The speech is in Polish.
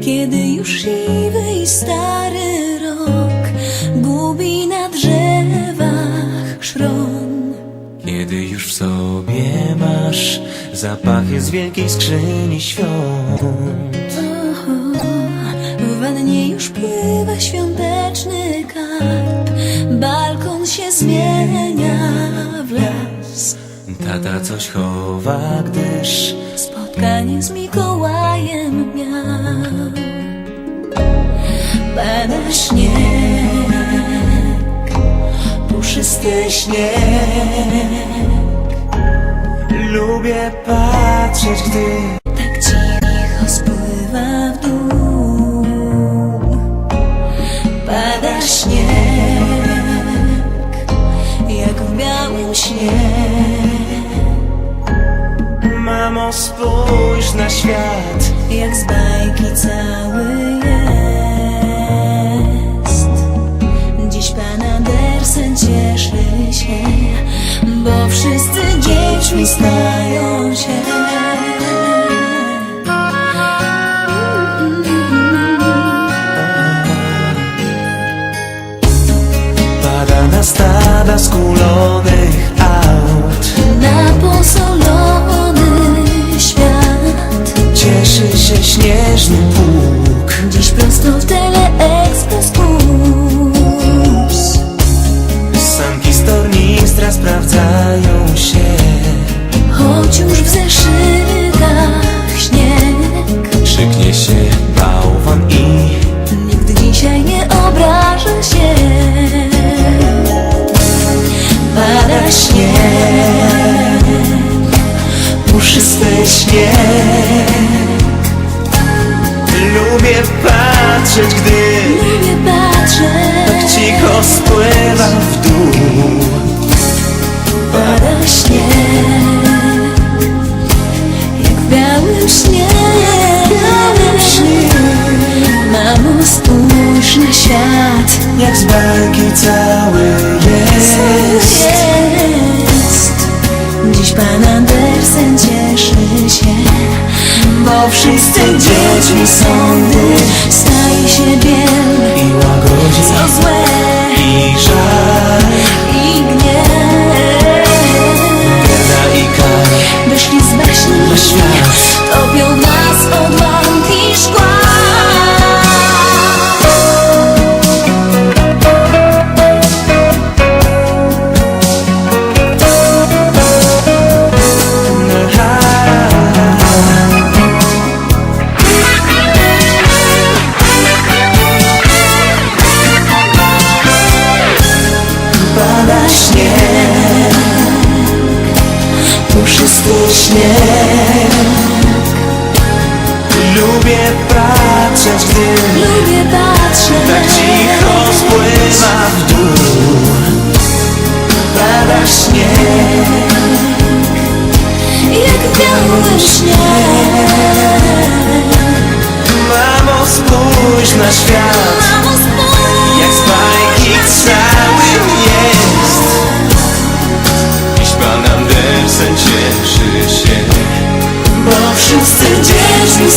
Kiedy już siwy i stary rok gubi na drzewach szron. Kiedy już w sobie masz zapachy z wielkiej skrzyni świąt w wannie już pływa świąteczny karp, balkon się zmienia w las. Tata coś chowa, gdyż Spotkanie z Mikołajem miał. Pada śnieg, puszysty śnieg. lubię patrzeć, gdy Tak cicho spływa w dół. Pada śnieg Jak w białym śnie. Mamo spójrz na świat. Jak z bajki cały dziećmi stają się. Pada na stada skulonych aut. Na posolony świat. Cieszy się śnieżny pług. Dziś prosto w Teleexpress puszysty śnieg. Lubię patrzeć, gdy Lubię patrzeć. cicho spływa w dół. Pada śnieg Jak w białym śnie Mamo spójrz na świat. Jak z bajki cały 멈춰진 손들 śnieg Lubię patrzeć, gdy Lubię patrzeć tak cicho Andersen cieszy